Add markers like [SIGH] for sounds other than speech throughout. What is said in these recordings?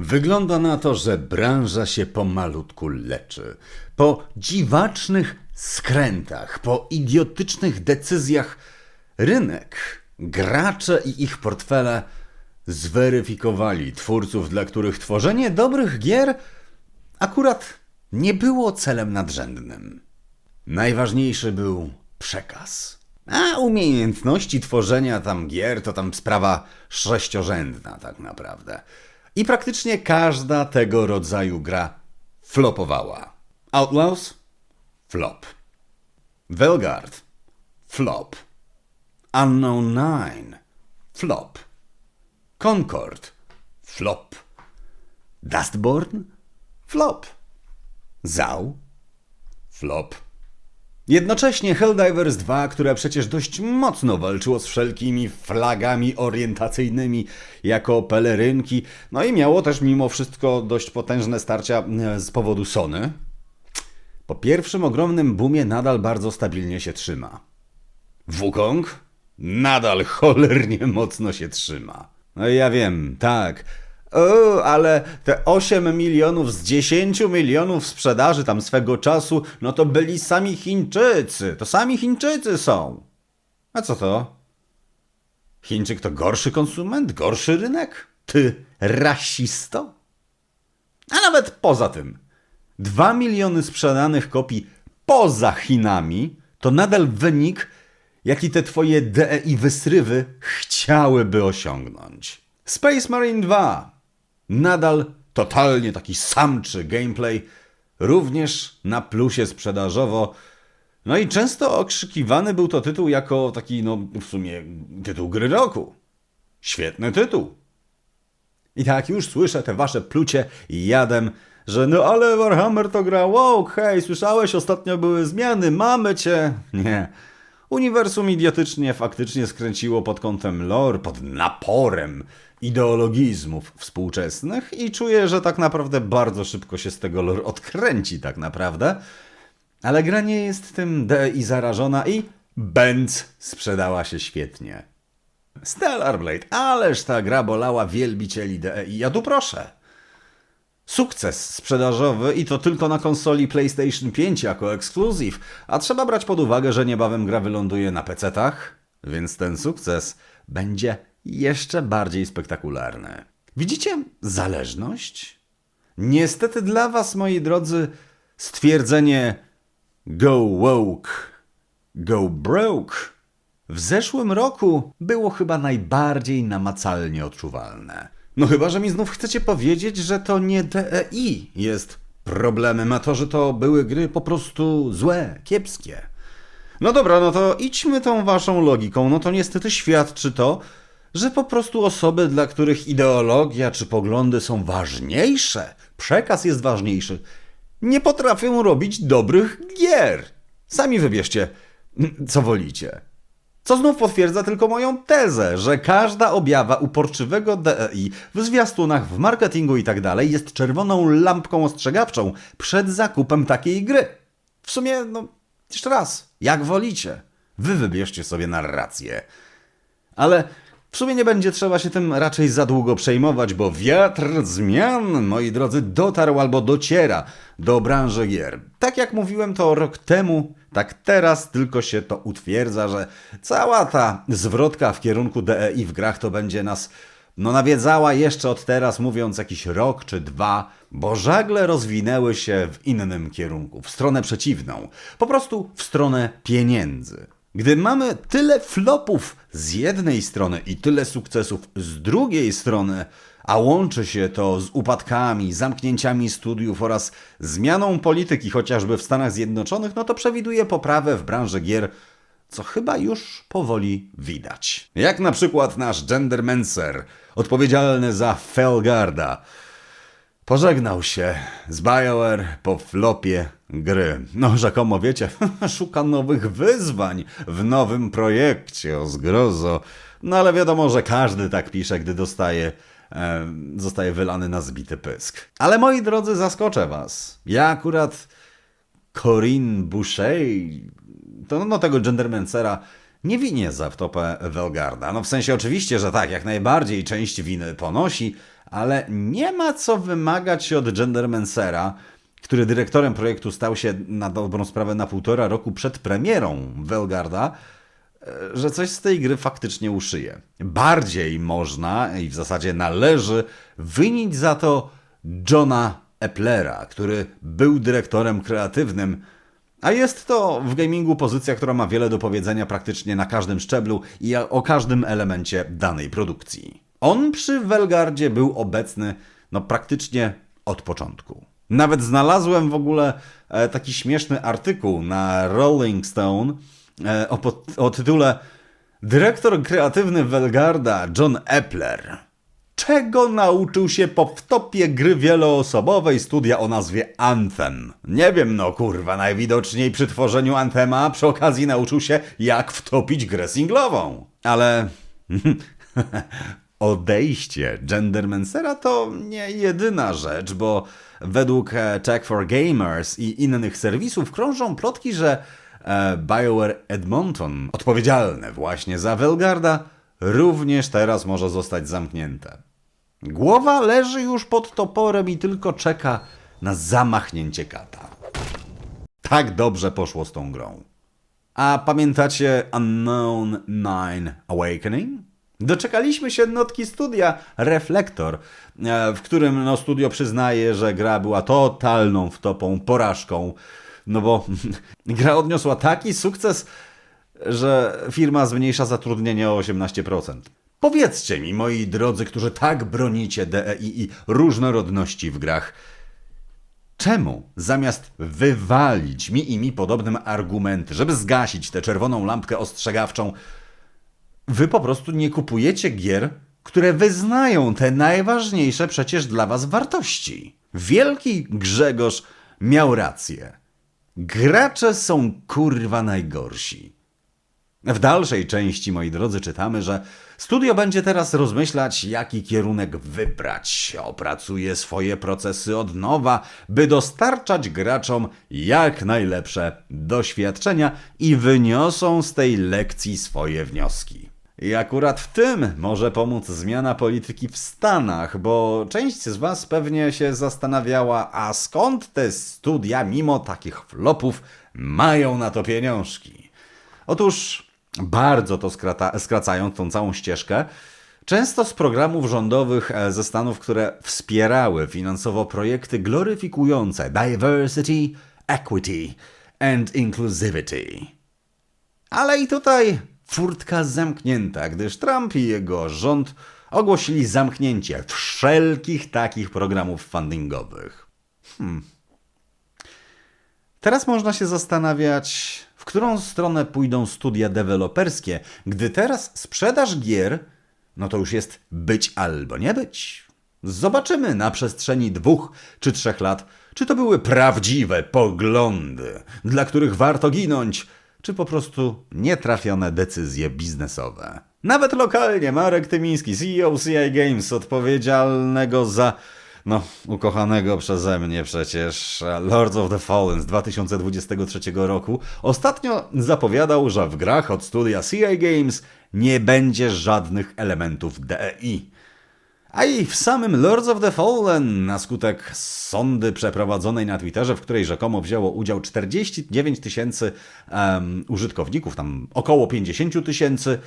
Wygląda na to, że branża się pomalutku leczy. Po dziwacznych skrętach, po idiotycznych decyzjach rynek, gracze i ich portfele zweryfikowali twórców, dla których tworzenie dobrych gier akurat nie było celem nadrzędnym. Najważniejszy był przekaz. A umiejętności tworzenia tam gier to tam sprawa sześciorzędna tak naprawdę. I praktycznie każda tego rodzaju gra flopowała. Outlaws? Flop. Velgard? Flop. Unknown Nine? Flop. Concord? Flop. Dustborn? Flop. Zau? Flop. Jednocześnie Helldivers 2, które przecież dość mocno walczyło z wszelkimi flagami orientacyjnymi jako pelerynki, no i miało też mimo wszystko dość potężne starcia e, z powodu Sony, po pierwszym ogromnym boomie nadal bardzo stabilnie się trzyma. Wukong nadal cholernie mocno się trzyma. No i ja wiem, tak. O, ale te 8 milionów z 10 milionów sprzedaży tam swego czasu, no to byli sami Chińczycy. To sami Chińczycy są. A co to? Chińczyk to gorszy konsument? Gorszy rynek? Ty rasisto? A nawet poza tym, 2 miliony sprzedanych kopii poza Chinami to nadal wynik, jaki te twoje DEI wysrywy chciałyby osiągnąć. Space Marine 2 nadal totalnie taki samczy gameplay, również na plusie sprzedażowo. No i często okrzykiwany był to tytuł jako taki, no w sumie, tytuł gry roku. Świetny tytuł. I tak już słyszę te wasze plucie jadem, że no ale Warhammer to gra wow, hej, słyszałeś, ostatnio były zmiany, mamy cię. Nie. Uniwersum idiotycznie faktycznie skręciło pod kątem lore, pod naporem ideologizmów współczesnych i czuję, że tak naprawdę bardzo szybko się z tego lore odkręci tak naprawdę. Ale gra nie jest tym DI zarażona i Benz sprzedała się świetnie. Stellar Blade, ależ ta gra bolała wielbicieli DEI. Ja tu proszę. Sukces sprzedażowy i to tylko na konsoli PlayStation 5 jako ekskluzyw, a trzeba brać pod uwagę, że niebawem gra wyląduje na PC-tach, więc ten sukces będzie jeszcze bardziej spektakularny. Widzicie zależność? Niestety dla Was, moi drodzy, stwierdzenie go woke, go broke w zeszłym roku było chyba najbardziej namacalnie odczuwalne. No chyba, że mi znów chcecie powiedzieć, że to nie DEI jest problemem, a to, że to były gry po prostu złe, kiepskie. No dobra, no to idźmy tą waszą logiką. No to niestety świadczy to, że po prostu osoby, dla których ideologia czy poglądy są ważniejsze, przekaz jest ważniejszy, nie potrafią robić dobrych gier. Sami wybierzcie, co wolicie. Co znów potwierdza tylko moją tezę, że każda objawa uporczywego DEI w zwiastunach, w marketingu i tak jest czerwoną lampką ostrzegawczą przed zakupem takiej gry. W sumie, no, jeszcze raz, jak wolicie. Wy wybierzcie sobie narrację. Ale w sumie nie będzie trzeba się tym raczej za długo przejmować, bo wiatr zmian, moi drodzy, dotarł albo dociera do branży gier. Tak jak mówiłem to rok temu, tak teraz tylko się to utwierdza, że cała ta zwrotka w kierunku DEI w grach to będzie nas no nawiedzała jeszcze od teraz, mówiąc jakiś rok czy dwa, bo żagle rozwinęły się w innym kierunku, w stronę przeciwną, po prostu w stronę pieniędzy. Gdy mamy tyle flopów z jednej strony i tyle sukcesów z drugiej strony, a łączy się to z upadkami, zamknięciami studiów oraz zmianą polityki chociażby w Stanach Zjednoczonych, no to przewiduje poprawę w branży gier, co chyba już powoli widać. Jak na przykład nasz Gendermancer, odpowiedzialny za Felgarda, Pożegnał się z BioWare po flopie gry. No, rzekomo wiecie, [LAUGHS] szuka nowych wyzwań w nowym projekcie o zgrozo. No ale wiadomo, że każdy tak pisze, gdy dostaje, e, zostaje wylany na zbity pysk. Ale moi drodzy, zaskoczę was. Ja akurat Corinne Boucher, to no tego gendermancera, nie winię za wtopę Welgarda. No w sensie oczywiście, że tak, jak najbardziej część winy ponosi, ale nie ma co wymagać od Gendermancera, który dyrektorem projektu stał się na dobrą sprawę na półtora roku przed premierą Velgarda, e, że coś z tej gry faktycznie uszyje. Bardziej można i w zasadzie należy winić za to Johna Eplera, który był dyrektorem kreatywnym, a jest to w gamingu pozycja, która ma wiele do powiedzenia praktycznie na każdym szczeblu i o każdym elemencie danej produkcji. On przy Velgardzie był obecny no praktycznie od początku. Nawet znalazłem w ogóle e, taki śmieszny artykuł na Rolling Stone e, o, pod, o tytule Dyrektor kreatywny Velgarda John Epler. Czego nauczył się po wtopie gry wieloosobowej studia o nazwie Anthem? Nie wiem, no kurwa, najwidoczniej przy tworzeniu Anthema przy okazji nauczył się, jak wtopić grę singlową. Ale [LAUGHS] odejście Gendermancera to nie jedyna rzecz, bo według e, Tech for Gamers i innych serwisów krążą plotki, że e, BioWare Edmonton, odpowiedzialne właśnie za Velgarda, również teraz może zostać zamknięte. Głowa leży już pod toporem i tylko czeka na zamachnięcie kata. Tak dobrze poszło z tą grą. A pamiętacie Unknown Nine Awakening? Doczekaliśmy się notki studia Reflektor, e, w którym no, studio przyznaje, że gra była totalną wtopą, porażką, no bo [LAUGHS] gra odniosła taki sukces, że firma zmniejsza zatrudnienie o 18%. Powiedzcie mi, moi drodzy, którzy tak bronicie DEI i różnorodności w grach, Czemu zamiast wywalić mi i mi podobnym argumenty, żeby zgasić tę czerwoną lampkę ostrzegawczą, wy po prostu nie kupujecie gier, które wyznają te najważniejsze przecież dla was wartości? Wielki Grzegorz miał rację. Gracze są kurwa najgorsi. W dalszej części, moi drodzy, czytamy, że studio będzie teraz rozmyślać, jaki kierunek wybrać. Opracuje swoje procesy od nowa, by dostarczać graczom jak najlepsze doświadczenia i wyniosą z tej lekcji swoje wnioski. I akurat w tym może pomóc zmiana polityki w Stanach, bo część z Was pewnie się zastanawiała, a skąd te studia, mimo takich flopów, mają na to pieniążki. Otóż bardzo to skrata, skracając tą całą ścieżkę, często z programów rządowych e, ze Stanów, które wspierały finansowo projekty gloryfikujące diversity, equity and inclusivity. Ale i tutaj furtka zamknięta, gdyż Trump i jego rząd ogłosili zamknięcie wszelkich takich programów fundingowych. Hmm. Teraz można się zastanawiać, w którą stronę pójdą studia deweloperskie, gdy teraz sprzedaż gier, no to już jest być albo nie być. Zobaczymy na przestrzeni dwóch czy trzech lat, czy to były prawdziwe poglądy, dla których warto ginąć, czy po prostu nietrafione decyzje biznesowe. Nawet lokalnie Marek Tymiński, CEO CI Games, odpowiedzialnego za no, ukochanego przeze mnie przecież Lords of the Fallen z 2023 roku, ostatnio zapowiadał, że w grach od studia CI Games nie będzie żadnych elementów DEI. A i w samym Lords of the Fallen, na skutek sądy przeprowadzonej na Twitterze, w której rzekomo wzięło udział 49 tysięcy um, użytkowników, tam około 50 tysięcy,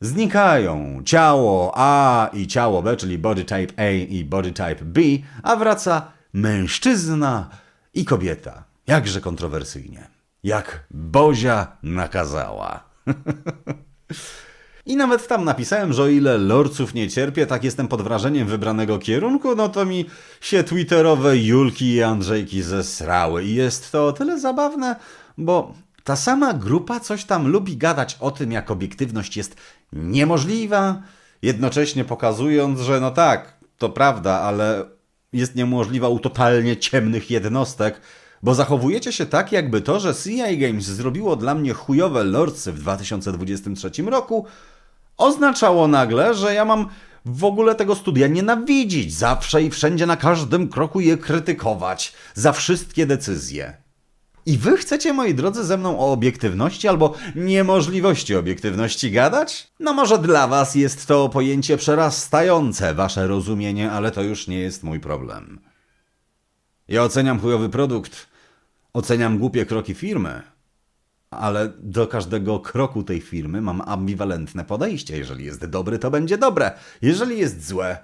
Znikają ciało A i ciało B, czyli body type A i body type B, a wraca mężczyzna i kobieta. Jakże kontrowersyjnie. Jak Bozia nakazała. [LAUGHS] I nawet tam napisałem, że o ile lorców nie cierpię, tak jestem pod wrażeniem wybranego kierunku, no to mi się twitterowe Julki i Andrzejki zesrały. I jest to o tyle zabawne, bo ta sama grupa coś tam lubi gadać o tym, jak obiektywność jest niemożliwa, jednocześnie pokazując, że no tak, to prawda, ale jest niemożliwa u totalnie ciemnych jednostek, bo zachowujecie się tak, jakby to, że CI Games zrobiło dla mnie chujowe lordsy w 2023 roku, oznaczało nagle, że ja mam w ogóle tego studia nienawidzić, zawsze i wszędzie na każdym kroku je krytykować, za wszystkie decyzje. I wy chcecie, moi drodzy, ze mną o obiektywności albo niemożliwości obiektywności gadać? No może dla was jest to pojęcie przerastające wasze rozumienie, ale to już nie jest mój problem. Ja oceniam chujowy produkt, oceniam głupie kroki firmy, ale do każdego kroku tej firmy mam ambiwalentne podejście. Jeżeli jest dobry, to będzie dobre. Jeżeli jest złe,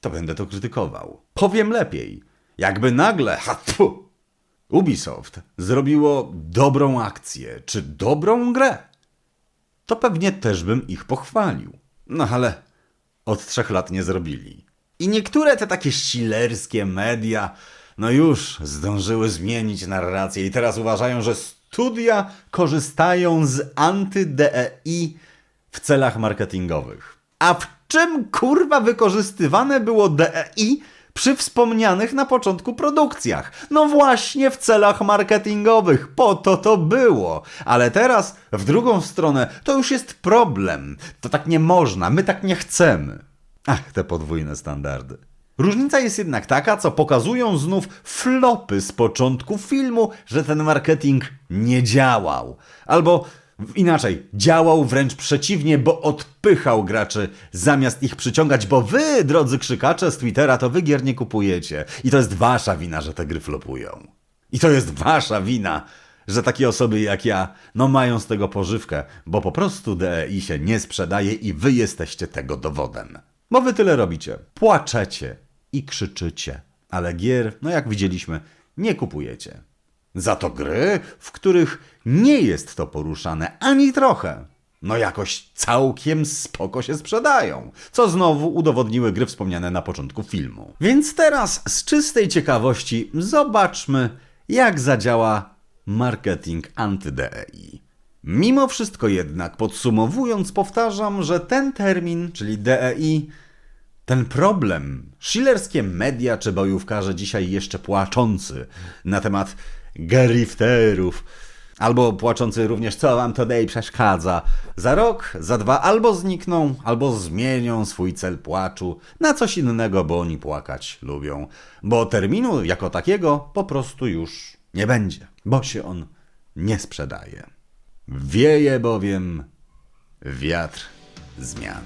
to będę to krytykował. Powiem lepiej. Jakby nagle, ha, tfu, Ubisoft zrobiło dobrą akcję, czy dobrą grę, to pewnie też bym ich pochwalił. No ale od trzech lat nie zrobili. I niektóre te takie ścilerskie media, no już zdążyły zmienić narrację i teraz uważają, że studia korzystają z anty-DEI w celach marketingowych. A w czym kurwa wykorzystywane było DEI przy wspomnianych na początku produkcjach? No właśnie w celach marketingowych, po to to było. Ale teraz w drugą stronę to już jest problem. To tak nie można, my tak nie chcemy. Ach, te podwójne standardy. Różnica jest jednak taka, co pokazują znów flopy z początku filmu, że ten marketing nie działał. Albo inaczej, działał wręcz przeciwnie, bo odpychał graczy zamiast ich przyciągać, bo wy, drodzy krzykacze z Twittera, to wy gier nie kupujecie. I to jest wasza wina, że te gry flopują. I to jest wasza wina, że takie osoby jak ja, no mają z tego pożywkę, bo po prostu DEI się nie sprzedaje i wy jesteście tego dowodem. Bo wy tyle robicie. Płaczecie i krzyczycie. Ale gier, no jak widzieliśmy, nie kupujecie. Za to gry, w których nie jest to poruszane ani trochę, no jakoś całkiem spoko się sprzedają, co znowu udowodniły gry wspomniane na początku filmu. Więc teraz z czystej ciekawości zobaczmy, jak zadziała marketing anty-DEI. Mimo wszystko jednak, podsumowując, powtarzam, że ten termin, czyli DEI, ten problem, schillerskie media czy bojówkarze dzisiaj jeszcze płaczący na temat gerifterów, albo płaczący również, co wam today przeszkadza, za rok, za dwa albo znikną, albo zmienią swój cel płaczu na coś innego, bo oni płakać lubią. Bo terminu jako takiego po prostu już nie będzie, bo się on nie sprzedaje. Wieje bowiem wiatr zmian.